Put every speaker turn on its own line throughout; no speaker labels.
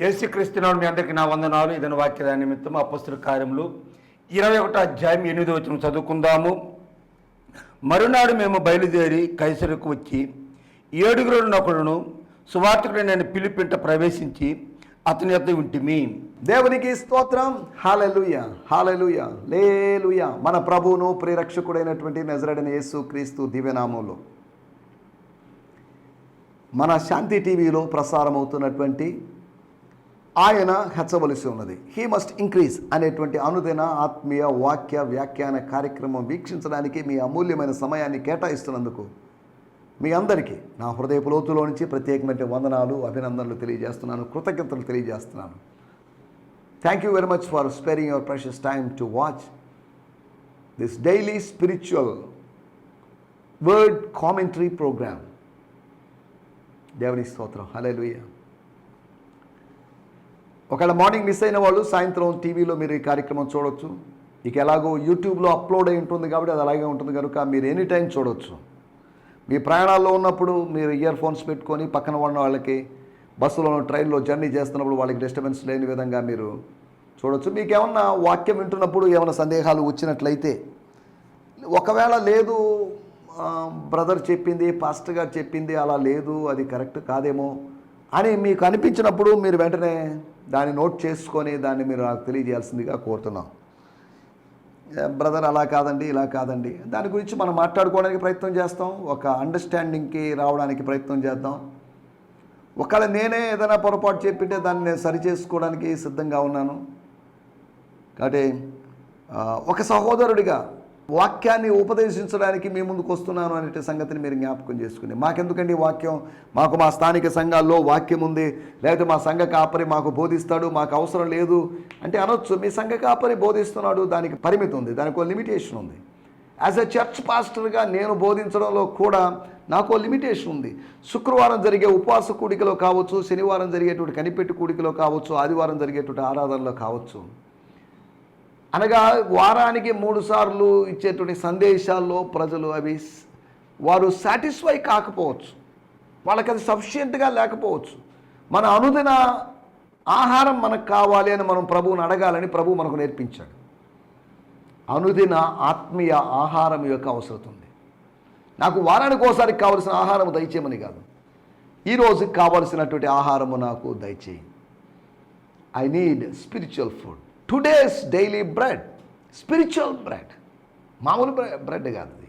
యేసుక్రీస్తునాడు మీ అందరికీ నా వందనాలు. ఇదని వాక్య నిమిత్తం అపస్తుల కార్యములు ఇరవై ఒకటో అధ్యాయం ఎనిమిది వచ్చిన చదువుకుందాము. మరునాడు మేము బయలుదేరి కైసరుకు వచ్చి ఏడుగురు నకులను సువార్తకుడు నేను పిలిపింట ప్రవేశించి అతని యొద్ద ఉంటిమి.
దేవునికి స్తోత్రం. హాలెలుయ హాలెలుయ లేలుయ మన ప్రభువును ప్రియరక్షకుడైనటువంటి నజరడైన యేసు క్రీస్తు దివ్యనామంలో. మన శాంతి టీవీలో ప్రసారం అవుతున్నటువంటి ఆయన హెచ్చవలసి ఉన్నది. హీ మస్ట్ ఇంక్రీజ్ అనేటువంటి అనుదిన ఆత్మీయ వాక్య వ్యాఖ్యాన కార్యక్రమం వీక్షించడానికి మీ అమూల్యమైన సమయాన్ని కేటాయిస్తున్నందుకు మీ అందరికీ నా హృదయపు లోతులో నుంచి ప్రత్యేకమైన వందనాలు అభినందనలు తెలియజేస్తున్నాను కృతజ్ఞతలు తెలియజేస్తున్నాను. Thank you very much for sparing your precious time to watch this daily spiritual word commentary program దేవుని స్తోత్రం. హలే ఒకవేళ మార్నింగ్ మిస్ అయిన వాళ్ళు సాయంత్రం టీవీలో మీరు ఈ కార్యక్రమం చూడొచ్చు. ఇక ఎలాగో యూట్యూబ్లో అప్లోడ్ అయి ఉంటుంది కాబట్టి అది అలాగే ఉంటుంది కనుక మీరు ఎనీ టైం చూడొచ్చు. మీ ప్రయాణాల్లో ఉన్నప్పుడు మీరు ఇయర్ ఫోన్స్ పెట్టుకొని పక్కన ఉన్న వాళ్ళకి బస్సులో ట్రైన్లో జర్నీ చేస్తున్నప్పుడు వాళ్ళకి డిస్టర్బెన్స్ లేని విధంగా మీరు చూడొచ్చు. మీకు ఏమన్నా వాక్యం వింటున్నప్పుడు ఏమైనా సందేహాలు వచ్చినట్లయితే ఒకవేళ లేదు బ్రదర్ చెప్పింది పాస్టర్ గారు చెప్పింది అలా లేదు అది కరెక్ట్ కాదేమో అని మీకు అనిపించినప్పుడు మీరు వెంటనే దాన్ని నోట్ చేసుకొని దాన్ని మీరు నాకు తెలియజేయాల్సిందిగా కోరుతున్నాం. బ్రదర్ అలా కాదండి ఇలా కాదండి. దాని గురించి మనం మాట్లాడుకోవడానికి ప్రయత్నం చేస్తాం. ఒక అండర్స్టాండింగ్కి రావడానికి ప్రయత్నం చేద్దాం. ఒకవేళ నేనే ఏదైనా పొరపాటు చెప్పింటే దాన్ని నేను సరి చేసుకోవడానికి సిద్ధంగా ఉన్నాను. కాబట్టి ఒక సహోదరుడిగా వాక్యాన్ని ఉపదేశించడానికి మీ ముందుకు వస్తున్నాను అనే సంగతిని మీరు జ్ఞాపకం చేసుకుని మాకెందుకండి వాక్యం? మాకు మా స్థానిక సంఘాల్లో వాక్యం ఉంది లేకపోతే మా సంఘ కాపరి మాకు బోధిస్తాడు మాకు అవసరం లేదు అంటే అనొచ్చు మీ సంఘ కాపరి బోధిస్తున్నాడు దానికి పరిమితి ఉంది దానికి ఒక లిమిటేషన్ ఉంది. యాజ్ ఎ చర్చ్ పాస్టర్గా నేను బోధించడంలో కూడా నాకు లిమిటేషన్ ఉంది. శుక్రవారం జరిగే ఉపవాస కూడికలో కావచ్చు శనివారం జరిగేటువంటి కనిపెట్టు కూడికలో కావచ్చు ఆదివారం జరిగేటువంటి ఆరాధనలో కావచ్చు. అనగా వారానికి మూడు సార్లు ఇచ్చేటువంటి సందేశాల్లో ప్రజలు అవి వారు సాటిస్ఫై కాకపోవచ్చు. వాళ్ళకి అది సఫిషియెంట్గా లేకపోవచ్చు. మన అనుదిన ఆహారం మనకు కావాలి అని మనం ప్రభువుని అడగాలని ప్రభు మనకు నేర్పించాడు. అనుదిన ఆత్మీయ ఆహారం యొక్క అవసరం ఉంది. నాకు వారానికి ఒకసారి కావలసిన ఆహారం దయచేయమని కాదు. ఈరోజు కావలసినటువంటి ఆహారము నాకు దయచేయి. I need spiritual food today's daily bread spiritual bread మామూలు బ్రెడ్ కాదు అది.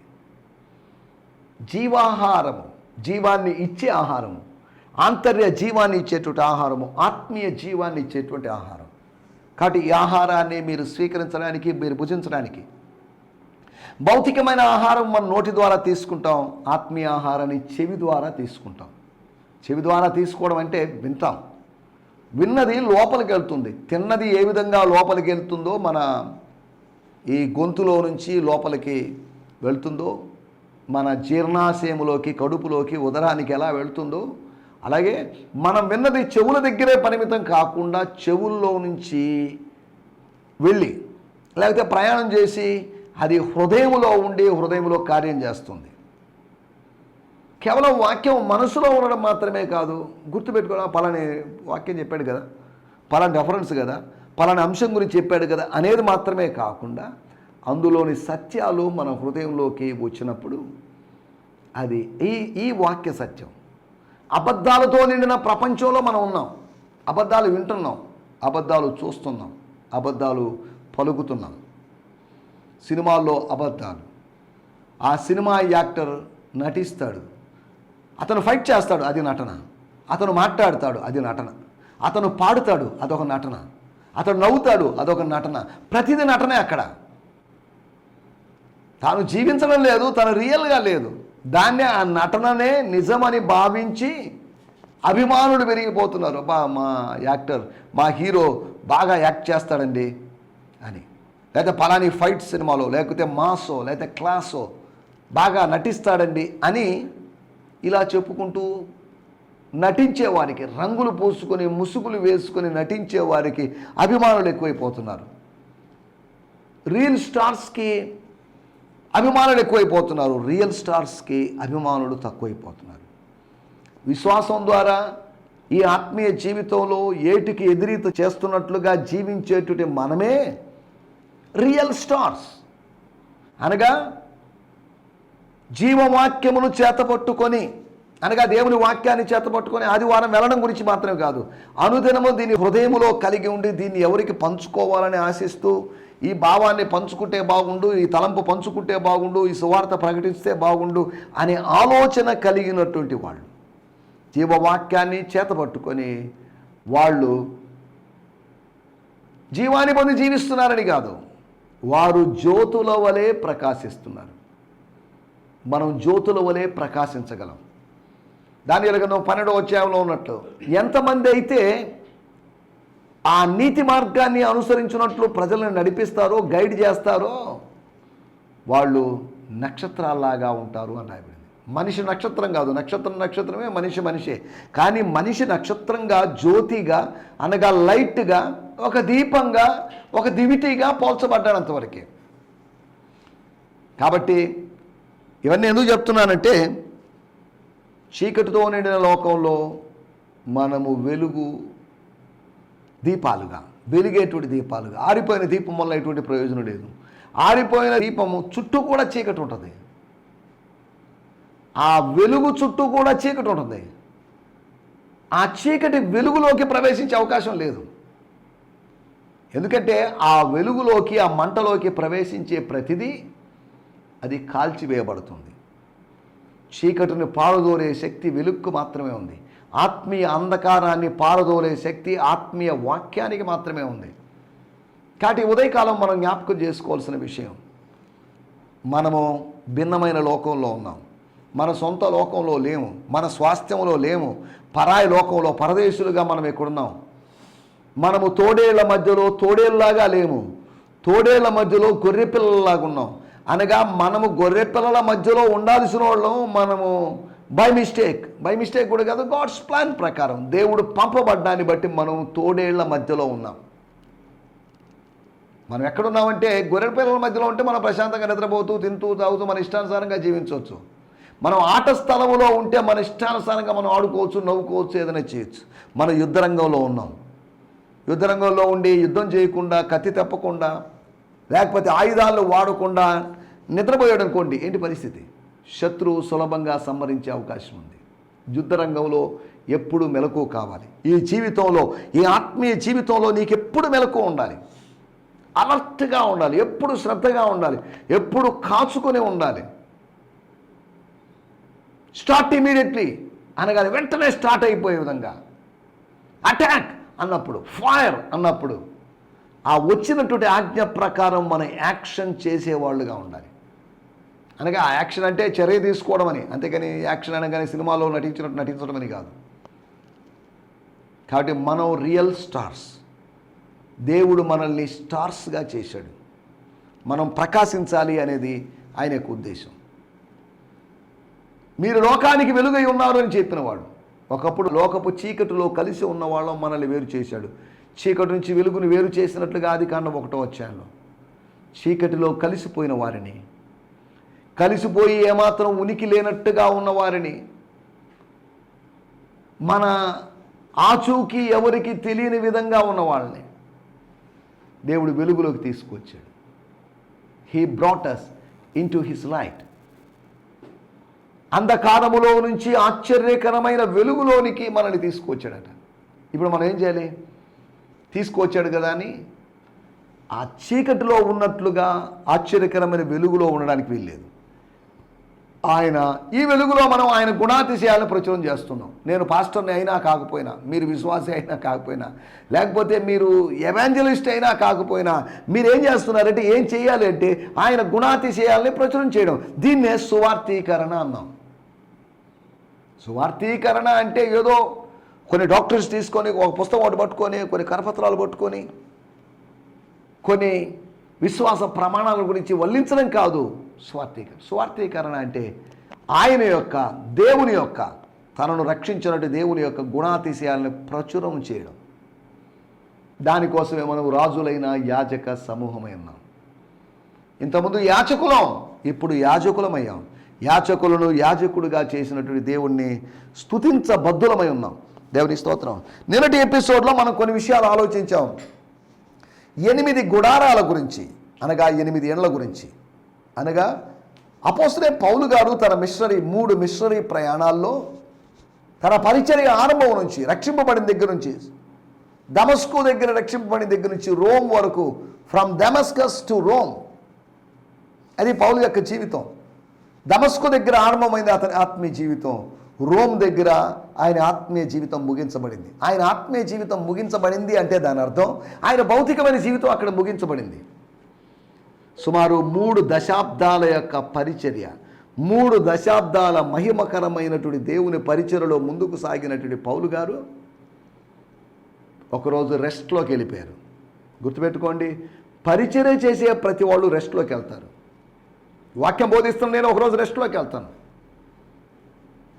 జీవాహారము జీవాన్ని ఇచ్చే ఆహారము ఆంతర్య జీవాన్ని ఇచ్చేటువంటి ఆహారము ఆత్మీయ జీవాన్ని ఇచ్చేటువంటి ఆహారం. కాబట్టి ఈ ఆహారాన్ని మీరు స్వీకరించడానికి మీరు భుజించడానికి భౌతికమైన ఆహారం మన నోటి ద్వారా తీసుకుంటాం ఆత్మీయ ఆహారాన్ని చెవి ద్వారా తీసుకుంటాం. చెవి ద్వారా తీసుకోవడం అంటే వింటాం. విన్నది లోపలికి వెళ్తుంది తిన్నది ఏ విధంగా లోపలికి వెళ్తుందో మన ఈ గొంతులో నుంచి లోపలికి వెళ్తుందో మన జీర్ణాశయములోకి కడుపులోకి ఉదరానికి ఎలా వెళ్తుందో అలాగే మనం విన్నది చెవుల దగ్గరే పరిమితం కాకుండా చెవుల్లో నుంచి వెళ్ళి లేకపోతే ప్రయాణం చేసి అది హృదయంలో ఉండి హృదయంలో కార్యం చేస్తుంది. కేవలం వాక్యం మనసులో ఉండడం మాత్రమే కాదు గుర్తుపెట్టుకోవడం పలాని వాక్యం చెప్పాడు కదా పలాని రెఫరెన్స్ కదా పలాని అంశం గురించి చెప్పాడు కదా అనేది మాత్రమే కాకుండా అందులోని సత్యాలు మన హృదయంలోకి వచ్చినప్పుడు అది ఈ ఈ వాక్య సత్యం. అబద్ధాలతో నిండిన ప్రపంచంలో మనం ఉన్నాం. అబద్ధాలు వింటున్నాం. అబద్ధాలు చూస్తున్నాం. అబద్ధాలు పలుకుతున్నాం. సినిమాల్లో అబద్ధాలు. ఆ సినిమా యాక్టర్ నటిస్తాడు. అతను ఫైట్ చేస్తాడు అది నటన. అతను మాట్లాడతాడు అది నటన. అతను పాడుతాడు అదొక నటన. అతను నవ్వుతాడు అదొక నటన. ప్రతిదీ నటనే అక్కడ. తాను జీవించడం లేదు తను రియల్గా లేదు. దాన్నే ఆ నటననే నిజమని భావించి అభిమానులు పెరిగిపోతున్నారు బా మా యాక్టర్ మా హీరో బాగా యాక్ట్ చేస్తాడండి అని. లేకపోతే పలాని ఫైట్ సినిమాలో లేకపోతే మాసో లేకపోతే క్లాసో బాగా నటిస్తాడండి అని ఇలా చెప్పుకుంటూ నటించే వారికి రంగులు పూసుకొని ముసుగులు వేసుకొని నటించే వారికి అభిమానులు ఎక్కువైపోతున్నారు. రియల్ స్టార్స్కి అభిమానులు ఎక్కువైపోతున్నారు. రియల్ స్టార్స్కి అభిమానులు తక్కువైపోతున్నారు. విశ్వాసం ద్వారా ఈ ఆత్మీయ జీవితంలో ఏటికి ఎదిరీత చేస్తున్నట్లుగా జీవించేటువంటి మనమే రియల్ స్టార్స్ అనగా జీవవాక్యమును చేతపట్టుకొని అనగా దేవుని వాక్యాన్ని చేతపట్టుకొని ఆదివారం వెళ్ళడం గురించి మాత్రమే కాదు అనుదినము దీన్ని హృదయములో కలిగి ఉండి దీన్ని ఎవరికి పంచుకోవాలని ఆశిస్తూ ఈ భావాన్ని పంచుకుంటే బాగుండు ఈ తలంపు పంచుకుంటే బాగుండు ఈ సువార్త ప్రకటిస్తే బాగుండు అనే ఆలోచన కలిగినటువంటి వాళ్ళు జీవవాక్యాన్ని చేతపట్టుకొని వాళ్ళు జీవాన్ని పొంది జీవిస్తున్నారని కాదు వారు జ్యోతుల వలె ప్రకాశిస్తున్నారు. మనం జ్యోతుల వలె ప్రకాశించగలం. దాని ఎలాగనో పన్నెండో అధ్యాయంలో ఉన్నట్లు ఎంతమంది అయితే ఆ నీతి మార్గాన్ని అనుసరించినట్లు ప్రజలను నడిపిస్తారో గైడ్ చేస్తారో వాళ్ళు నక్షత్రాల్లాగా ఉంటారు అని రాయబడింది. మనిషి నక్షత్రం కాదు. నక్షత్రం నక్షత్రమే మనిషి మనిషే. కానీ మనిషి నక్షత్రంగా జ్యోతిగా అనగా లైట్గా ఒక దీపంగా ఒక దివిటీగా పోల్చబడ్డాడు అంతవరకే. కాబట్టి ఇవన్నీ ఎందుకు చెప్తున్నానంటే చీకటితో నిండిన లోకంలో మనము వెలుగు దీపాలుగా వెలిగేటువంటి దీపాలుగా ఆరిపోయిన దీపం వల్ల ఎటువంటి ప్రయోజనం లేదు. ఆరిపోయిన దీపము చుట్టూ కూడా చీకటి ఉంటుంది. ఆ వెలుగు చుట్టూ కూడా చీకటి ఉంటుంది. ఆ చీకటి వెలుగులోకి ప్రవేశించే అవకాశం లేదు. ఎందుకంటే ఆ వెలుగులోకి ఆ మంటలోకి ప్రవేశించే ప్రతిదీ అది కాల్చివేయబడుతుంది. చీకటిని పారదోలే శక్తి వెలుక్కు మాత్రమే ఉంది. ఆత్మీయ అంధకారాన్ని పారదోలే శక్తి ఆత్మీయ వాక్యానికి మాత్రమే ఉంది. కాబట్టి ఉదయకాలం మనం జ్ఞాపకం చేసుకోవాల్సిన విషయం మనము భిన్నమైన లోకంలో ఉన్నాం. మన సొంత లోకంలో లేము మన స్వాస్థ్యంలో లేము పరాయి లోకంలో పరదేశులుగా మనం ఎక్కడున్నాం? మనము తోడేళ్ళ మధ్యలో తోడేళ్ళలాగా లేము. తోడేళ్ళ మధ్యలో గొర్రెపిల్లలాగా ఉన్నాం. అనగా మనము గొర్రె పిల్లల మధ్యలో ఉండాల్సిన వాళ్ళం మనము బై మిస్టేక్ బై మిస్టేక్ కూడా కాదు గాడ్స్ ప్లాన్ ప్రకారం దేవుడు పంపబడ్డాన్ని బట్టి మనం తోడేళ్ళ మధ్యలో ఉన్నాం. మనం ఎక్కడున్నామంటే గొర్రె పిల్లల మధ్యలో ఉంటే మనం ప్రశాంతంగా నిద్రపోతూ తింటూ తాగుతూ మన ఇష్టానుసారంగా జీవించవచ్చు. మనం ఆట స్థలంలో ఉంటే మన ఇష్టానుసారంగా మనం ఆడుకోవచ్చు నవ్వుకోవచ్చు ఏదైనా చేయొచ్చు. మన యుద్ధరంగంలో ఉన్నాం. యుద్ధరంగంలో ఉండి యుద్ధం చేయకుండా కత్తి తప్పకుండా లేకపోతే ఆయుధాలను వాడకుండా నిద్రపోయాడు అనుకోండి ఏంటి పరిస్థితి? శత్రువు సులభంగా సంహరించే అవకాశం ఉంది. యుద్ధ రంగంలో ఎప్పుడు మెలకు కావాలి. ఈ జీవితంలో ఈ ఆత్మీయ జీవితంలో నీకు ఎప్పుడు మెలకు ఉండాలి. అలర్ట్గా ఉండాలి. ఎప్పుడు శ్రద్ధగా ఉండాలి. ఎప్పుడు కాచుకొని ఉండాలి. స్టార్ట్ ఇమీడియట్లీ అనగానే వెంటనే స్టార్ట్ అయిపోయే విధంగా. అటాక్ అన్నప్పుడు ఫైర్ అన్నప్పుడు ఆ వచ్చినటువంటి ఆజ్ఞ ప్రకారం మనం యాక్షన్ చేసేవాళ్ళుగా ఉండాలి. అనగా ఆ యాక్షన్ అంటే చర్య తీసుకోవడం అని అంతేకాని యాక్షన్ అనగానే సినిమాలో నటించినట్టు నటించడం అని కాదు. కాబట్టి మనం రియల్ స్టార్స్. దేవుడు మనల్ని స్టార్స్గా చేశాడు. మనం ప్రకాశించాలి అనేది ఆయన యొక్క ఉద్దేశం. మీరు లోకానికి వెలుగై ఉన్నారు అని చెప్పినవాడు ఒకప్పుడు లోకపు చీకటిలో కలిసి ఉన్నవాళ్ళం మనల్ని వేరు చేశాడు. చీకటి నుంచి వెలుగుని వేరు చేసినట్లుగా ఆది కాండం ఒకటో వచ్చాను చీకటిలో కలిసిపోయిన వారిని కలిసిపోయి ఏమాత్రం ఉనికి లేనట్టుగా ఉన్నవారిని. మన ఆచూకీ ఎవరికి తెలియని విధంగా ఉన్న వాళ్ళని దేవుడు వెలుగులోకి తీసుకొచ్చాడు. He brought us into his light అంధకారములో నుంచి ఆశ్చర్యకరమైన వెలుగులోనికి మనల్ని తీసుకొచ్చాడట. ఇప్పుడు మనం ఏం చేయాలి? తీసుకొచ్చాడు కదా అని ఆ చీకటిలో ఉన్నట్లుగా ఆశ్చర్యకరమైన వెలుగులో ఉండడానికి వీల్లేదు. ఆయన ఈ వెలుగులో మనం ఆయన గుణాతిశయాలను ప్రచురం చేస్తున్నాం. నేను పాస్టర్ని అయినా కాకపోయినా మీరు విశ్వాసి అయినా కాకపోయినా లేకపోతే మీరు ఎవాంజలిస్ట్ అయినా కాకపోయినా మీరు ఏం చేస్తున్నారంటే ఏం చేయాలి అంటే ఆయన గుణాతిశయాలని ప్రచురం చేయడం. దీన్నే సువార్థీకరణ అన్నాం. సువార్థీకరణ అంటే ఏదో కొన్ని డాక్టర్స్ తీసుకొని ఒక పుస్తకం ఒకటి పట్టుకొని కొన్ని కరపత్రాలు పట్టుకొని కొన్ని విశ్వాస ప్రమాణాల గురించి వల్లించడం కాదు. స్వార్థీకరణ. స్వార్థీకరణ అంటే ఆయన యొక్క దేవుని యొక్క తనను రక్షించినట్టు దేవుని యొక్క గుణాతిశయాలను ప్రచురం చేయడం. దానికోసమే మనం రాజులైన యాజక సమూహమై ఉన్నాం. ఇంతకుముందు యాచకులం ఇప్పుడు యాజకులమయ్యాం. యాచకులను యాజకుడిగా చేసినటువంటి దేవుణ్ణి స్థుతించబద్ధులమై ఉన్నాం. దేవుని స్తోత్రం. నిన్నటి ఎపిసోడ్లో మనం కొన్ని విషయాలు ఆలోచించాం. ఎనిమిది గుడారాల గురించి అనగా ఎనిమిది ఎండ్ల గురించి. అనగా అపోసరే పౌలు గారు తన మిషనరీ మూడు మిషనరీ ప్రయాణాల్లో తన పరిచర్య ఆరంభం నుంచి రక్షింపబడిన దగ్గర నుంచి దమస్కు దగ్గర రక్షింపబడిన దగ్గర నుంచి రోమ్ వరకు ఫ్రమ్ దమస్కస్ టు రోమ్ అది పౌలు యొక్క జీవితం. దమస్కు దగ్గర ఆరంభమైంది అతని ఆత్మీయ జీవితం. రోమ్ దగ్గర ఆయన ఆత్మీయ జీవితం ముగించబడింది. ఆయన ఆత్మీయ జీవితం ముగించబడింది అంటే దాని అర్థం ఆయన భౌతికమైన జీవితం అక్కడ ముగించబడింది. సుమారు మూడు దశాబ్దాల యొక్క పరిచర్య మూడు దశాబ్దాల మహిమకరమైనటువంటి దేవుని పరిచయలో ముందుకు సాగినటువంటి పౌలు గారు ఒకరోజు రెస్ట్లోకి వెళ్ళిపోయారు. గుర్తుపెట్టుకోండి పరిచర్య చేసే ప్రతి వాళ్ళు రెస్ట్లోకి వెళ్తారు. వాక్యం బోధిస్తున్న నేను ఒకరోజు రెస్ట్లోకి వెళ్తాను.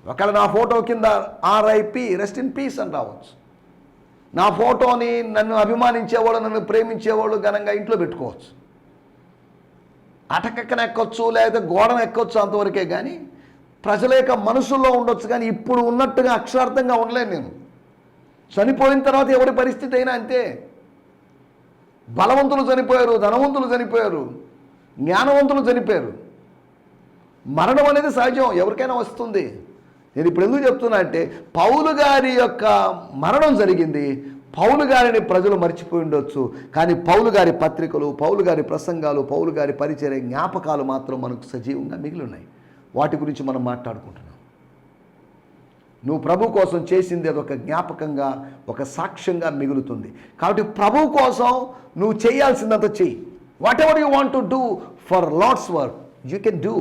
ఒకవేళ నా ఫోటో కింద ఆర్ఐపి రెస్ట్ ఇన్ పీస్ అని రావచ్చు. నా ఫోటోని నన్ను అభిమానించేవాళ్ళు నన్ను ప్రేమించేవాళ్ళు ఘనంగా ఇంట్లో పెట్టుకోవచ్చు. అటకెక్కన ఎక్కొచ్చు లేదా గోడను ఎక్కొచ్చు అంతవరకే కానీ ప్రజల యొక్క మనసుల్లో ఉండొచ్చు కానీ ఇప్పుడు ఉన్నట్టుగా అక్షరార్థంగా ఉండలేను నేను. చనిపోయిన తర్వాత ఎవరి పరిస్థితి అయినా అంతే. బలవంతులు చనిపోయారు ధనవంతులు చనిపోయారు జ్ఞానవంతులు చనిపోయారు. మరణం అనేది సహజం ఎవరికైనా వస్తుంది. నేను ఇప్పుడు ఎందుకు చెప్తున్నా అంటే పౌలు గారి యొక్క మరణం జరిగింది పౌలు గారిని ప్రజలు మర్చిపోయి ఉండొచ్చు కానీ పౌలు గారి పత్రికలు పౌలు గారి ప్రసంగాలు పౌలు గారి పరిచయ జ్ఞాపకాలు మాత్రం మనకు సజీవంగా మిగిలి ఉన్నాయి వాటి గురించి మనం మాట్లాడుకుంటున్నాం. నువ్వు ప్రభు కోసం చేసింది అది ఒక జ్ఞాపకంగా ఒక సాక్ష్యంగా మిగులుతుంది. కాబట్టి ప్రభు కోసం నువ్వు చేయాల్సిందంత చెయ్యి. Whatever you want to do for Lord's work you can do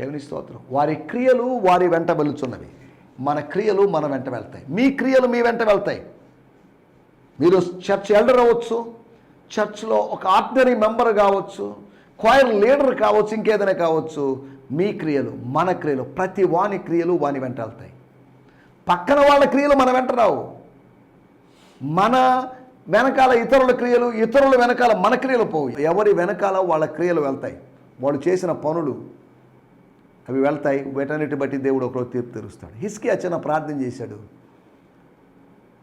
దేవుని స్తోత్రం. వారి క్రియలు వారి వెంట వెళుతున్నవి మన క్రియలు మన వెంట వెళ్తాయి. మీ క్రియలు మీ వెంట వెళ్తాయి. మీరు చర్చ్ ఎల్డర్ అవ్వచ్చు చర్చ్లో ఒక ఆర్డినరీ మెంబర్ కావచ్చు క్వైర్ లీడర్ కావచ్చు ఇంకేదైనా కావచ్చు మీ క్రియలు మన క్రియలు ప్రతి వాని క్రియలు వాని వెంట వెళ్తాయి. పక్కన వాళ్ళ క్రియలు మన వెంట రావు. మన వెనకాల ఇతరుల క్రియలు ఇతరుల వెనకాల మన క్రియలు పోవు. ఎవరి వెనకాల వాళ్ళ క్రియలు వెళ్తాయి. వాళ్ళు చేసిన పనులు అవి వెళ్తాయి వీటన్నిటి బట్టి దేవుడు ఒకరోజు తీర్పు తెరుస్తాడు. హిస్కి చిన్న ప్రార్థన చేశాడు.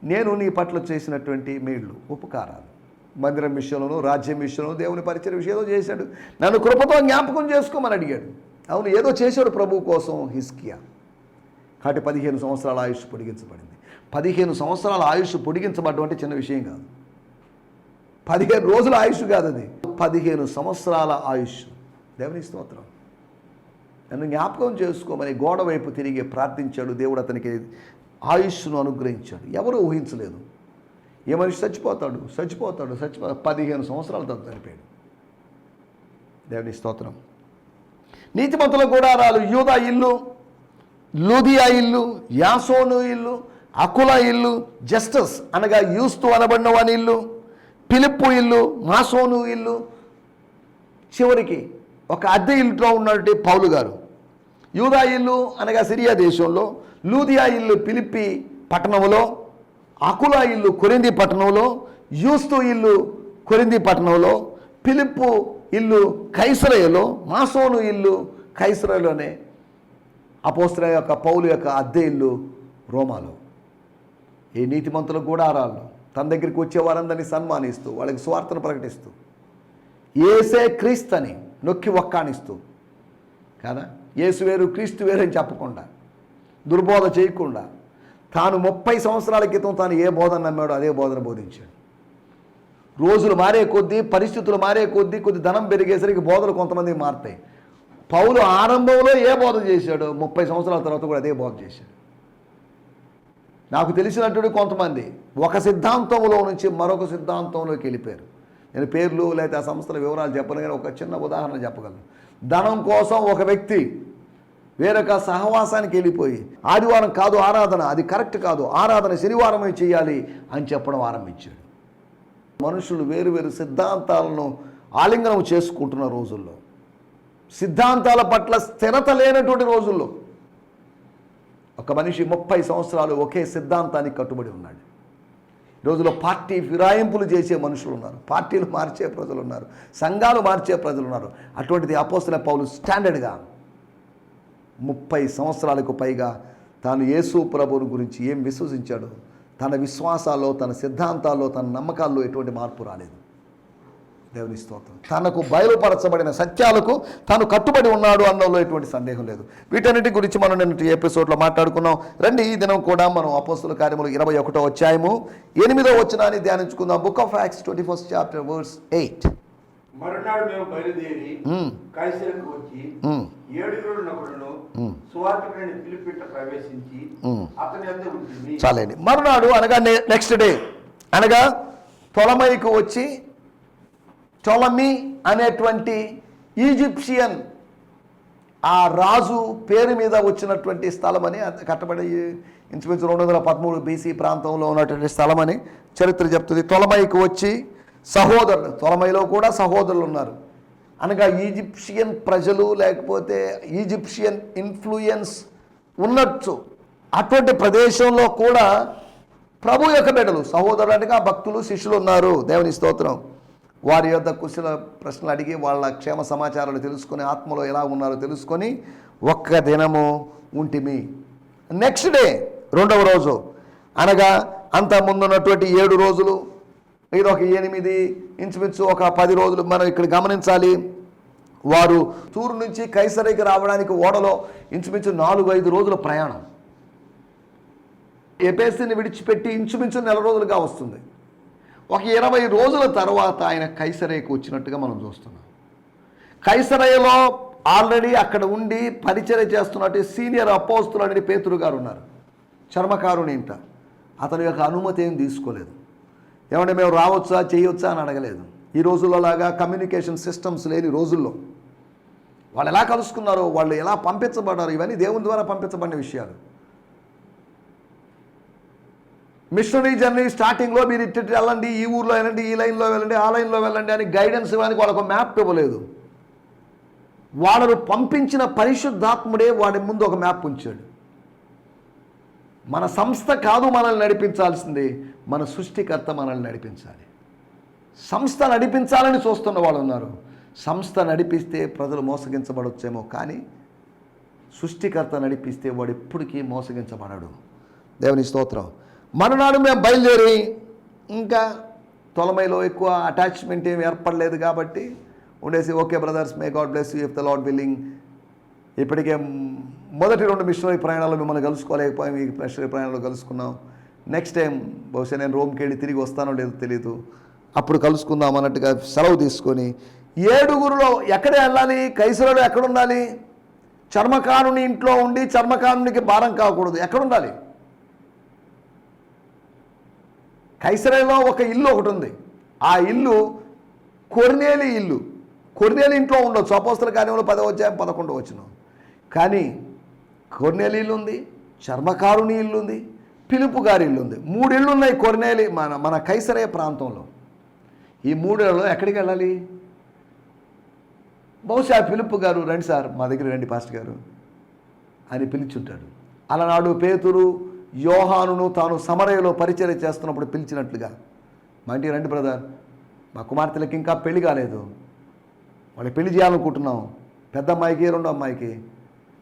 నేను నీ పట్ల చేసినటువంటి మేళ్ళు ఉపకారాలు మందిరం విషయంలోనూ రాజ్యం విషయంలోనూ దేవుని పరిచయ విషయంలో చేశాడు. నన్ను కృపతో జ్ఞాపకం చేసుకోమని అడిగాడు. అవును ఏదో చేశాడు ప్రభు కోసం హిస్కియా కాబట్టి పదిహేను సంవత్సరాల ఆయుష్ పొడిగించబడింది. పదిహేను సంవత్సరాల ఆయుష్ పొడిగించబడడం అంటే చిన్న విషయం కాదు. పదిహేను రోజుల ఆయుష్ కాదు అది. పదిహేను సంవత్సరాల ఆయుష్. దేవుని స్తోత్రం. నన్ను జ్ఞాపకం చేసుకోమని గోడ వైపు తిరిగి ప్రార్థించాడు దేవుడు అతనికి ఆయుష్ను అనుగ్రహించాడు. ఎవరు ఊహించలేదు. ఏ మనిషి చచ్చిపోతాడు? చచ్చిపోతాడు. చచ్చిపో పదిహేను సంవత్సరాల తర్వాత చనిపోయాడు. దేవుని స్తోత్రం. నీతిమంతుల గుడారాలు యూదా ఇల్లు లూదియా ఇల్లు యాసోను ఇల్లు అకుల ఇల్లు జస్టస్ అనగా యూస్తు అనబడిన వాని ఇల్లు పిలుపు ఇల్లు మాసోను ఇల్లు చివరికి ఒక అద్దె ఇల్లులో ఉన్నటువంటి పౌలు గారు. యూదా ఇల్లు అనగా సిరియా దేశంలో లూదియా ఇల్లు పిలిపి పట్టణంలో అకులా ఇల్లు కొరింది పట్టణంలో యూస్తు ఇల్లు కొరింది పట్టణంలో పిలిప్పు ఇల్లు కైసరయలో మాసోను ఇల్లు కైసరయలోనే అపోస్త్ర యొక్క పౌలు యొక్క అద్దె ఇల్లు రోమాలో. ఈ నీతిమంతుల గుడారాల్లో తన దగ్గరికి వచ్చే వారందరినీ సన్మానిస్తూ వాళ్ళకి స్వార్థను ప్రకటిస్తూ. ఏసే క్రీస్తని నొక్కి ఒక్కానిస్తూ కదా? యేసు వేరు క్రీస్తు వేరు అని చెప్పకుండా దుర్బోధ చేయకుండా తాను ముప్పై సంవత్సరాల క్రితం తాను ఏ బోధన నమ్మాడో అదే బోధన బోధించాడు. రోజులు మారే కొద్దీ పరిస్థితులు మారే కొద్దీ కొద్ది ధనం పెరిగేసరికి బోధలు కొంతమంది మారుతాయి. పౌలు ఆరంభంలో ఏ బోధ చేశాడో ముప్పై సంవత్సరాల తర్వాత కూడా అదే బోధ చేశాడు. నాకు తెలిసినటువంటి కొంతమంది ఒక సిద్ధాంతంలో నుంచి మరొక సిద్ధాంతంలోకి వెళ్ళిపోయారు. నేను పేర్లు లేదా ఆ సంస్థల వివరాలు చెప్పను కానీ ఒక చిన్న ఉదాహరణ చెప్పగలను. ధనం కోసం ఒక వ్యక్తి వేరొక సహవాసానికి వెళ్ళిపోయి ఆదివారం కాదు ఆరాధన అది కరెక్ట్ కాదు ఆరాధన శనివారమే చేయాలి అని చెప్పడం ఆరంభించాడు. మనుషులు వేరు వేరు సిద్ధాంతాలను ఆలింగనం చేసుకుంటున్న రోజుల్లో సిద్ధాంతాల పట్ల స్థిరత లేనటువంటి రోజుల్లో ఒక మనిషి ముప్పై సంవత్సరాలు ఒకే సిద్ధాంతానికి కట్టుబడి ఉన్నాడు. రోజులో పార్టీ ఫిరాయింపులు చేసే మనుషులు ఉన్నారు. పార్టీలు మార్చే ప్రజలు ఉన్నారు. సంఘాలు మార్చే ప్రజలు ఉన్నారు. అటువంటిది అపోస్తుల పౌలు స్టాండర్డ్గా ముప్పై సంవత్సరాలకు పైగా తాను యేసు ప్రభువుని గురించి ఏం విశ్వసించాడు? తన విశ్వాసాల్లో తన సిద్ధాంతాల్లో తన నమ్మకాల్లో ఎటువంటి మార్పు రాలేదు. దేవుని స్తోత్రం. తనకు బయలుపరచబడిన సత్యాలకు తాను కట్టుబడి ఉన్నాడు అన్నలో ఎటువంటి సందేహం లేదు. వీటన్నిటి గురించి మనం నిన్నటి ఎపిసోడ్లో మాట్లాడుకున్నాం. రండి ఈ దినం కూడా మనం అపోస్తుల కార్యములు ఇరవై ఒకటో అధ్యాయము ఎనిమిదో వచనాన్ని ధ్యానించుకుందాం. Book of Acts twenty first chapter verse eight
మరునాడు మేము బయలుదేరి కైసరకు వచ్చి సువార్తికుడిని పిలిపిట్ట ప్రవేశించి అతని వద్ద ఉంటుంది
చాలండి. మరునాడు అనగా నెక్స్ట్ డే అనగా తొలమైకు వచ్చి టొలమీ అనేటువంటి ఈజిప్షియన్ ఆ రాజు పేరు మీద వచ్చినటువంటి స్థలం అని కట్టబడి ఇంచుమించు రెండు వందల పదమూడు బీసీ ప్రాంతంలో ఉన్నటువంటి స్థలం అని చరిత్ర చెప్తుంది. తొలమైకి వచ్చి సహోదరులు తొలమైలో కూడా సహోదరులు ఉన్నారు. అనగా ఈజిప్షియన్ ప్రజలు లేకపోతే ఈజిప్షియన్ ఇన్ఫ్లుయెన్స్ ఉన్నట్టు అటువంటి ప్రదేశంలో కూడా ప్రభు యొక్క బిడ్డలు సహోదరులుగా భక్తులు శిష్యులు ఉన్నారు. దేవుని స్తోత్రం. వారి యొక్క కుశల ప్రశ్నలు అడిగి వాళ్ళ క్షేమ సమాచారాలు తెలుసుకొని ఆత్మలో ఎలా ఉన్నారో తెలుసుకొని ఒక్క దినము ఉంటిమి నెక్స్ట్ డే రెండవ రోజు. అనగా అంత ముందున్నటువంటి ఏడు రోజులు ఇది ఒక ఎనిమిది ఇంచుమించు ఒక పది రోజులు మనం ఇక్కడ గమనించాలి. వారు తూరు నుంచి కైసరికి రావడానికి ఓడలో ఇంచుమించు నాలుగు ఐదు రోజుల ప్రయాణం. ఎపేసిని విడిచిపెట్టి ఇంచుమించు నెల రోజులుగా వస్తుంది. ఒక ఇరవై రోజుల తర్వాత ఆయన కైసరేకు వచ్చినట్టుగా మనం చూస్తున్నాం. కైసరయ్యలో ఆల్రెడీ అక్కడ ఉండి పరిచయం చేస్తున్నట్టు సీనియర్ అపోస్తులు అనేది పేతురు గారు ఉన్నారు. చర్మకారుని ఇంట అతని యొక్క అనుమతి ఏం తీసుకోలేదు. ఏమంటే మేము రావచ్చా చేయొచ్చా అని అడగలేదు. ఈ రోజుల్లో లాగా కమ్యూనికేషన్ సిస్టమ్స్ లేని రోజుల్లో వాళ్ళు ఎలా కలుసుకున్నారో వాళ్ళు ఎలా పంపించబడ్డారు ఇవన్నీ దేవుని ద్వారా పంపించబడిన విషయాలు. మిషనరీ జర్నీ స్టార్టింగ్లో మీరు ఇట్టి వెళ్ళండి ఈ ఊర్లో వెళ్ళండి ఈ లైన్లో వెళ్ళండి ఆ లైన్లో వెళ్ళండి అని గైడెన్స్ ఇవ్వడానికి వాళ్ళకు మ్యాప్ ఇవ్వలేదు. వాళ్ళను పంపించిన పరిశుద్ధాత్ముడే వాడి ముందు ఒక మ్యాప్ ఉంచాడు. మన సంస్థ కాదు మనల్ని నడిపించాల్సింది మన సృష్టికర్త మనల్ని నడిపించాలి. సంస్థ నడిపించాలని చూస్తున్న వాళ్ళు ఉన్నారు. సంస్థ నడిపిస్తే ప్రజలు మోసగించబడొచ్చేమో కానీ సృష్టికర్త నడిపిస్తే వాడు ఎప్పటికీ మోసగించబడడు. దేవుని స్తోత్రం. మరునాడు మేము బయలుదేరి ఇంకా తొలమైలో ఎక్కువ అటాచ్మెంట్ ఏమి ఏర్పడలేదు కాబట్టి ఉండేసి okay brothers may God bless you if the Lord willing ఇప్పటికే మొదటి రెండు మిషనరీ ప్రయాణాలు మిమ్మల్ని కలుసుకోలేకపోయాం. ఈ మిషనరీ ప్రయాణాలు కలుసుకున్నాం. నెక్స్ట్ టైం బహుశా నేను రోమ్కి వెళ్ళి తిరిగి వస్తానో లేదో తెలియదు అప్పుడు కలుసుకుందాం అన్నట్టుగా సెలవు తీసుకొని ఏడుగురులో ఎక్కడ వెళ్ళాలి? కైసరలో ఎక్కడ ఉండాలి చర్మకారుని ఇంట్లో ఉండి చర్మకారునికి భారం కాకూడదు. ఎక్కడ ఉండాలి కైసరేలో ఒక ఇల్లు ఒకటి ఉంది. ఆ ఇల్లు కొరినేలి ఇల్లు. కొరినేలి ఇంట్లో ఉండొచ్చు. అపోస్తల కార్యంలో పదవ అధ్యాయం పదకొండు వచ్చిన కానీ కొరినేలి ఇల్లు ఉంది చర్మకారుని ఇల్లు ఉంది పిలుపు గారి ఇల్లు ఉంది. మూడు ఇళ్ళు ఉన్నాయి కొరినేలి మన మన కైసరే ప్రాంతంలో. ఈ మూడేళ్ళలో ఎక్కడికి వెళ్ళాలి? బహుశా పిలుపు గారు రండి సార్ మా దగ్గర రండి పాస్టర్ గారు అని పిలిచుంటాడు. అలనాడు పేతురు యోహానును తాను సమరయలో పరిచయం చేస్తున్నప్పుడు పిలిచినట్లుగా. మా ఇంటికి రండి బ్రదర్. మా కుమార్తెలకు ఇంకా పెళ్ళి కాలేదు. వాళ్ళకి పెళ్ళి చేయాలనుకుంటున్నాం. పెద్ద అమ్మాయికి రెండో అమ్మాయికి.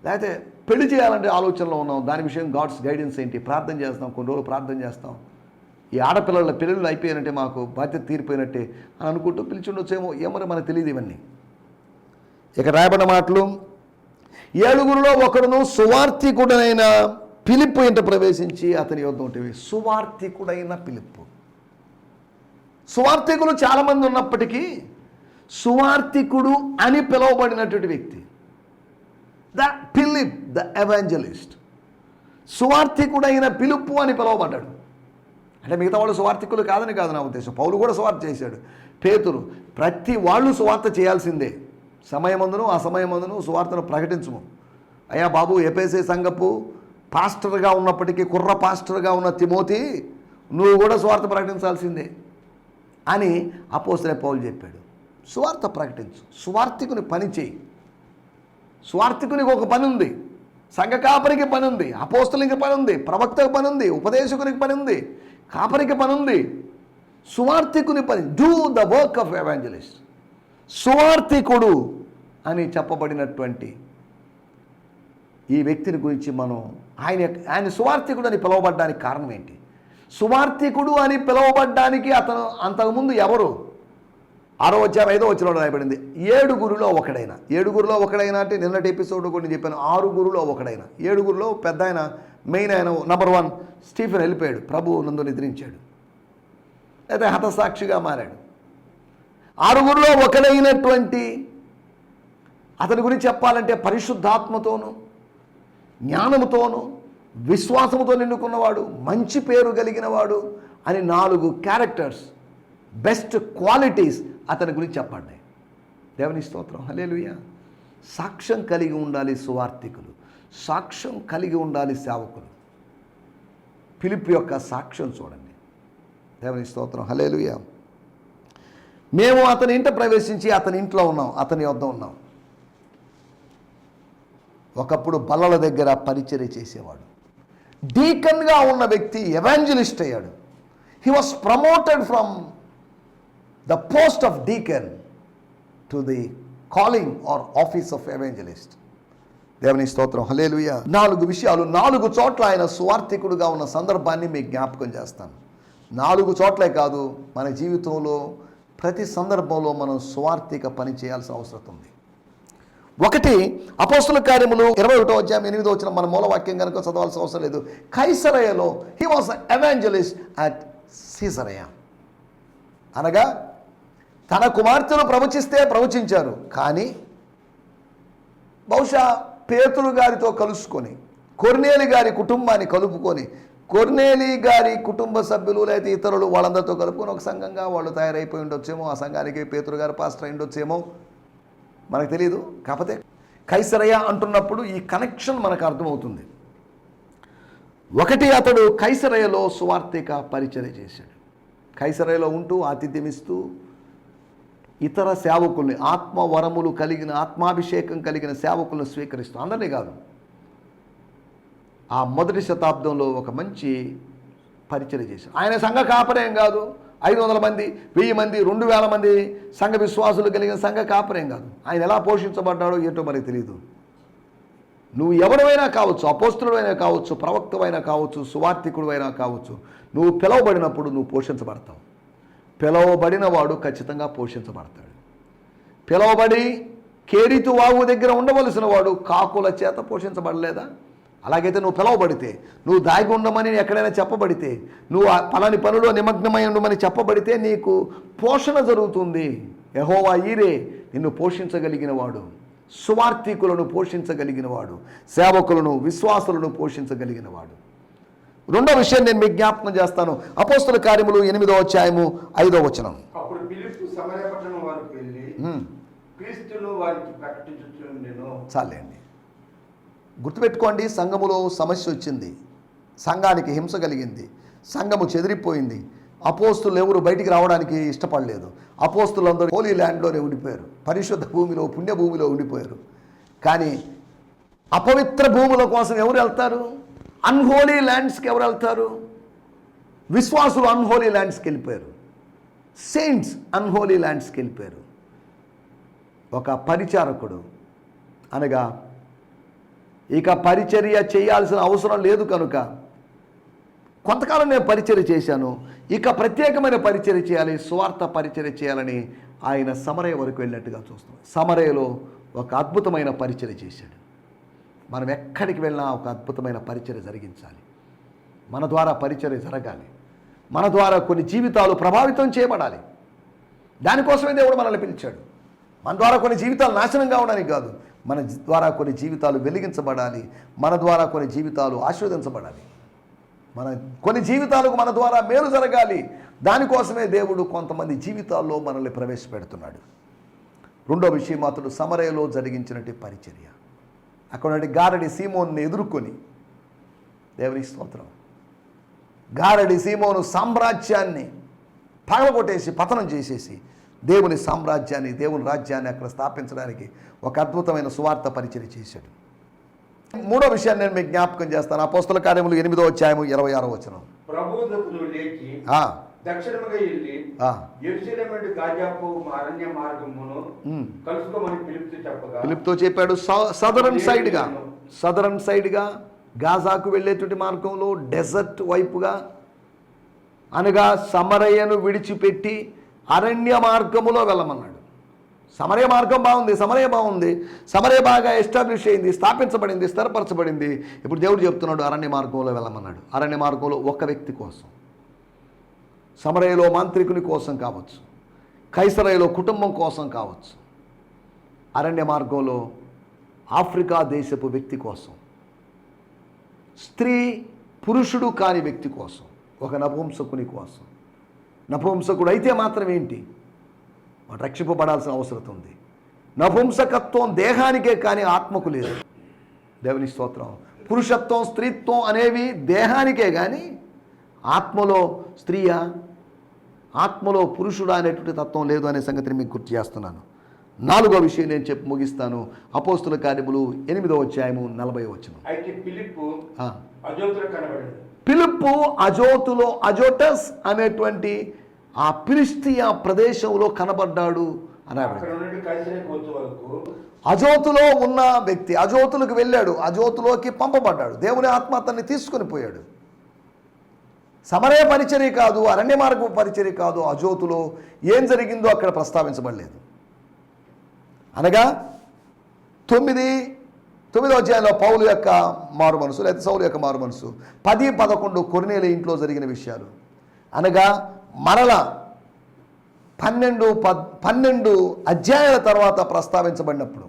లేకపోతే పెళ్ళి చేయాలంటే ఆలోచనలో ఉన్నాం. దాని విషయం గాడ్స్ గైడెన్స్ ఏంటి? ప్రార్థన చేస్తాం. కొన్ని రోజులు ప్రార్థన చేస్తాం. ఈ ఆడపిల్లల పెళ్ళిళ్ళు అయిపోయినట్టే మాకు బాధ్యత తీరిపోయినట్టే అని అనుకుంటూ పిలిచి ఉండొచ్చేమో ఏమో మనకు తెలియదు ఇవన్నీ. ఇక రాయబడిన మాటలు ఏడుగురిలో ఒకడును సువార్థికుడైన పిలుపు ఇంట ప్రవేశించి అతని యొద్ద ఉంటేవి సువార్థికుడైన పిలుపు సువార్థికులు చాలామంది ఉన్నప్పటికీ సువార్థికుడు అని పిలువబడినటువంటి వ్యక్తి. The Philip the evangelist. సువార్థికుడైన పిలుపు అని పిలువబడ్డాడు. అంటే మిగతా వాళ్ళు సువార్థికులు కాదని కాదు నా ఉద్దేశం. పౌలు కూడా సువార్త చేశాడు. పేతురు ప్రతి వాళ్ళు సువార్త చేయాల్సిందే. సమయమందును ఆ సమయమందును సువార్తను ప్రకటించము. అయ్యా బాబు ఏపేసే సంగపు పాస్టర్గా ఉన్నప్పటికీ కుర్ర పాస్టర్గా ఉన్న తిమోతి నువ్వు కూడా స్వార్థ ప్రకటించాల్సిందే అని అపోసరే పౌలు చెప్పాడు. స్వార్థ ప్రకటించు. స్వార్థికుని పని చేయి. స్వార్థికునికి ఒక పని ఉంది. సంఘ కాపరికి పని ఉంది. అపోస్తులకి పని ఉంది. ప్రవక్తకు పని ఉంది. ఉపదేశకునికి పని ఉంది. కాపరికి పని ఉంది. సువార్థికుని పని. Do the work of evangelist సువార్థికుడు అని చెప్పబడినటువంటి ఈ వ్యక్తిని గురించి మనం ఆయన ఆయన సువార్థికుడు అని పిలువబడ్డానికి కారణం ఏంటి? సువార్థికుడు అని పిలువబడ్డానికి అతను అంతకుముందు ఎవరు? ఆరో వచ్చాం ఐదో వచ్చిన రాయబడింది. ఏడుగురులో ఒకడైన. ఏడుగురులో ఒకడైన అంటే నిన్నటి ఎపిసోడ్ కొన్ని చెప్పాను. ఆరుగురులో ఒకడైన. ఏడుగురులో పెద్ద ఆయన మెయిన్ ఆయన నంబర్ వన్ స్టీఫెన్ వెళ్ళిపోయాడు. ప్రభు నందు నిద్రించాడు. అయితే హతసాక్షిగా మారాడు. ఆరుగురిలో ఒకడైనటువంటి అతని గురించి చెప్పాలంటే పరిశుద్ధాత్మతోనూ జ్ఞానముతోనూ విశ్వాసముతో నిండుకున్నవాడు మంచి పేరు కలిగినవాడు అని నాలుగు క్యారెక్టర్స్ బెస్ట్ క్వాలిటీస్ అతని గురించి చెప్పండి దేవుని స్తోత్రం. హలేలుయ సాక్ష్యం కలిగి ఉండాలి సువార్థికులు. సాక్ష్యం కలిగి ఉండాలి సేవకులు. పిలుపు యొక్క సాక్ష్యం చూడండి. దేవుని స్తోత్రం. హలేలుయ మేము అతని ఇంట ప్రవేశించి అతని ఇంట్లో ఉన్నాం అతని వద్ద ఉన్నాం. ఒకప్పుడు బల్లల దగ్గర పరిచర్య చేసేవాడు. డీకన్గా ఉన్న వ్యక్తి ఎవాంజలిస్ట్ అయ్యాడు. He was promoted from the post of deacon to the calling or office of evangelist దేవుని స్తోత్రం. హలేలుయ నాలుగు విషయాలు నాలుగు చోట్ల ఆయన సువార్థికుడుగా ఉన్న సందర్భాన్ని మీకు జ్ఞాపకం చేస్తాను. నాలుగు చోట్లే కాదు మన జీవితంలో ప్రతి సందర్భంలో మనం సువార్థిక పని చేయాల్సిన అవసరం ఉంది. ఒకటి అపోస్తుల కార్యములు ఇరవై ఒకటో అధ్యాయం ఎనిమిదో వచ్చిన మన మూలవాక్యం కనుక చదవాల్సిన అవసరం లేదు. కైసరయలో he was evangelist at Caesarea అనగా తన కుమార్తెను ప్రవచిస్తే ప్రవచించారు. కానీ బహుశా పేతులు గారితో కలుసుకొని కొర్నేలి గారి కుటుంబాన్ని కలుపుకొని కొర్నేలి గారి కుటుంబ సభ్యులు లేదా ఇతరులు వాళ్ళందరితో కలుపుకొని ఒక సంఘంగా వాళ్ళు తయారైపోయి ఉండొచ్చేమో ఆ సంఘానికి పేతురు గారు పాస్టర్ అయి ఉండొచ్చేమో. మనకు తెలియదు కాకపోతే కైసరయ్య అంటున్నప్పుడు ఈ కనెక్షన్ మనకు అర్థమవుతుంది. ఒకటి అతడు కైసరయ్యలో సువార్థిక పరిచయం చేశాడు. కైసరయ్యలో ఉంటూ ఆతిథ్యం ఇస్తూ ఇతర సేవకుల్ని ఆత్మ వరములు కలిగిన ఆత్మాభిషేకం కలిగిన సేవకులను స్వీకరిస్తూ అందరినీ కాదు. ఆ మొదటి శతాబ్దంలో ఒక మంచి పరిచయం చేశాడు. ఆయన సంఘ కాపరేం కాదు. ఐదు వందల మంది వెయ్యి మంది రెండు వేల మంది సంఘ విశ్వాసులు కలిగిన సంఘ కాపరేం కాదు. ఆయన ఎలా పోషించబడ్డాడో ఏంటో మనకు తెలియదు నువ్వు ఎవరివైనా కావచ్చు అపోస్తుడైనా కావచ్చు ప్రవక్తమైనా కావచ్చు సువార్థికుడువైనా కావచ్చు నువ్వు పిలవబడినప్పుడు నువ్వు పోషించబడతావు. పిలవబడిన వాడు ఖచ్చితంగా పోషించబడతాడు. పిలవబడి కేరితు వాగు దగ్గర ఉండవలసిన వాడు కాకుల చేత పోషించబడలేదా? అలాగైతే నువ్వు పిలవబడితే నువ్వు దాగి ఉండమని ఎక్కడైనా చెప్పబడితే నువ్వు పలాని పనులో నిమగ్నమై ఉండమని చెప్పబడితే నీకు పోషణ జరుగుతుంది. యహోవా ఈరే నిన్ను పోషించగలిగిన వాడు సువార్థికులను పోషించగలిగిన వాడు సేవకులను విశ్వాసులను పోషించగలిగిన వాడు రెండో విషయం నేను మీకు జ్ఞాపకం చేస్తాను. అపోస్తుల కార్యములు ఎనిమిదో అధ్యాయము ఐదో వచనం.
ప్రకటించుచుండెను.
చాలండి. గుర్తుపెట్టుకోండి సంఘములో సమస్య వచ్చింది. సంఘానికి హింస కలిగింది. సంఘము చెదిరిపోయింది. అపోస్తులు ఎవరు బయటికి రావడానికి ఇష్టపడలేదు. అపోస్తులందరూ హోలీ ల్యాండ్లోనే ఉండిపోయారు. పరిశుద్ధ భూమిలో పుణ్య భూమిలో ఉండిపోయారు. కానీ అపవిత్ర భూముల కోసం ఎవరు వెళ్తారు? అన్హోలీ ల్యాండ్స్కి ఎవరు వెళ్తారు? విశ్వాసులు అన్హోలీ ల్యాండ్స్కి వెళ్ళిపోయారు. సెయింట్స్ అన్హోలీ ల్యాండ్స్కి వెళ్ళిపోయారు. ఒక పరిచారకుడు అనగా ఇక పరిచర్య చేయాల్సిన అవసరం లేదు కనుక. కొంతకాలం నేను పరిచర్య చేశాను. ఇక ప్రత్యేకమైన పరిచర్య చేయాలి స్వార్థ పరిచర్య చేయాలని ఆయన సమరయ వరకు వెళ్ళినట్టుగా చూస్తాం సమరయలో ఒక అద్భుతమైన పరిచర్య చేశాడు. మనం ఎక్కడికి వెళ్ళినా ఒక అద్భుతమైన పరిచర్య జరిగించాలి. మన ద్వారా పరిచర్య జరగాలి. మన ద్వారా కొన్ని జీవితాలు ప్రభావితం చేయబడాలి. దానికోసమే దేవుడు మనల్ని పిలిచాడు. మన ద్వారా కొన్ని జీవితాలు నాశనం కావడానికి కాదు. మన ద్వారా కొన్ని జీవితాలు వెలిగించబడాలి మన ద్వారా కొన్ని జీవితాలు ఆశీర్వదించబడాలి. మన కొన్ని జీవితాలకు మన ద్వారా మేలు జరగాలి. దానికోసమే దేవుడు కొంతమంది జీవితాల్లో మనల్ని ప్రవేశపెడుతున్నాడు. రెండో విషయం అతడు సమరయలో జరిగించినట్టు పరిచర్య. అక్కడ గారడి సీమోన్ని ఎదుర్కొని దేవుని స్తోత్రం. గారడి సీమోను సామ్రాజ్యాన్ని పగలగొట్టేసి పతనం చేసేసి దేవుని సామ్రాజ్యాన్ని దేవుని రాజ్యాన్ని అక్కడ స్థాపించడానికి ఒక అద్భుతమైన సువార్త పరిచయం చేశాడు. మూడో విషయాన్ని నేను మీకు జ్ఞాపకం చేస్తాను. అపోస్తల కార్యములు ఎనిమిదో అధ్యాయము ఇరవై ఆరో.
కలుసుకోమని పిలుపుతూ
చెప్పాడు సదరన్ సైడ్గా సదరన్ సైడ్గా గాజాకు వెళ్ళేటువంటి మార్గంలో డెజర్ట్ వైపుగా అనగా సమరయ్యను విడిచిపెట్టి అరణ్య మార్గములో వెళ్ళమన్నాడు. సమరయ మార్గం బాగుంది సమరయ బాగుంది. సమరయ బాగా ఎస్టాబ్లిష్ అయింది స్థాపించబడింది స్థిరపరచబడింది. ఇప్పుడు దేవుడు చెప్తున్నాడు అరణ్య మార్గంలో వెళ్ళమన్నాడు. అరణ్య మార్గంలో ఒక వ్యక్తి కోసం. సమరయలో మాంత్రికుని కోసం కావచ్చు. కైసరయలో కుటుంబం కోసం కావచ్చు. అరణ్య మార్గంలో ఆఫ్రికా దేశపు వ్యక్తి కోసం. స్త్రీ పురుషుడు కాని వ్యక్తి కోసం. ఒక నపుంసకుని కోసం. నపుంసకుడు అయితే మాత్రం ఏంటి? వాడు రక్షింపబడాల్సిన అవసరం ఉంది. నపుంసకత్వం దేహానికే కానీ ఆత్మకు లేదు. దేవుని స్తోత్రం. పురుషత్వం స్త్రీత్వం అనేవి దేహానికే కానీ ఆత్మలో స్త్రీయా? ఆత్మలో పురుషుడా అనేటువంటి తత్వం లేదు అనే సంగతిని మీకు గుర్తు చేస్తున్నాను. నాలుగో విషయం నేను చెప్పి ముగిస్తాను. అపోస్తుల కార్యములు ఎనిమిదో అధ్యాయము నలభై వచ్చిన
అయితే పిలుపు
పిలుపు అజోతులో అజోటస్ అనేటువంటి ఆ ఫిలిస్తీయ ప్రదేశంలో కనబడ్డాడు అని
అక్కడ నుండి కైసరికి వచ్చే వరకు
అజోతులో ఉన్న వ్యక్తి అజోతులకు వెళ్ళాడు. అజోతులోకి పంపబడ్డాడు. దేవుని ఆత్మ అతన్ని తీసుకొని పోయాడు. సమరయ పరిచర్య కాదు అరణ్య మార్గం పరిచర్య కాదు అజోతులో ఏం జరిగిందో అక్కడ ప్రస్తావించబడలేదు. అనగా తొమ్మిది తొమ్మిదో అధ్యాయంలో పౌలు యొక్క మారు మనసు లేదా సౌలు యొక్క మారు మనసు. పది పదకొండు కొరినేల ఇంట్లో జరిగిన విషయాలు. అనగా మరల పన్నెండు పద్ పన్నెండు అధ్యాయాల తర్వాత ప్రస్తావించబడినప్పుడు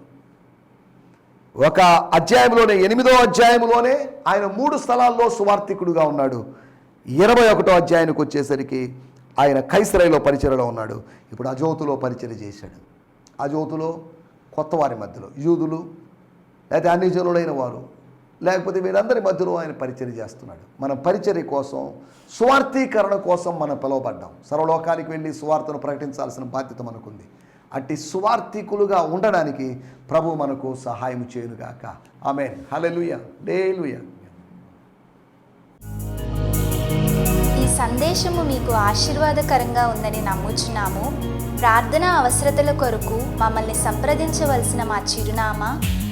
ఒక అధ్యాయంలోనే ఎనిమిదో అధ్యాయంలోనే ఆయన మూడు స్థలాల్లో సువార్థికుడుగా ఉన్నాడు. ఇరవై ఒకటో అధ్యాయానికి వచ్చేసరికి ఆయన కైసరైలో పరిచయలో ఉన్నాడు. ఇప్పుడు అజోతులో పరిచయం చేశాడు. అజోతులో కొత్తవారి మధ్యలో యూదులు లేకపోతే అన్ని జనులైన వారు. లేకపోతే వీరందరి మధ్యలో ఆయన పరిచయం చేస్తున్నాడు. మన పరిచర్య కోసం స్వార్థీకరణ కోసం మనం పిలువబడ్డాం. సర్వలోకానికి వెళ్ళి సువార్తను ప్రకటించాల్సిన బాధ్యత మనకుంది. అట్టి స్వార్థికులుగా ఉండడానికి ప్రభు మనకు సహాయం చేయనుగాక. ఆమె హలెలుయ డేలుయ
ఈ సందేశము మీకు ఆశీర్వాదకరంగా ఉందని నమ్ముచున్నాము. ప్రార్థన అవసరతల కొరకు మమ్మల్ని సంప్రదించవలసిన మా చిరునామా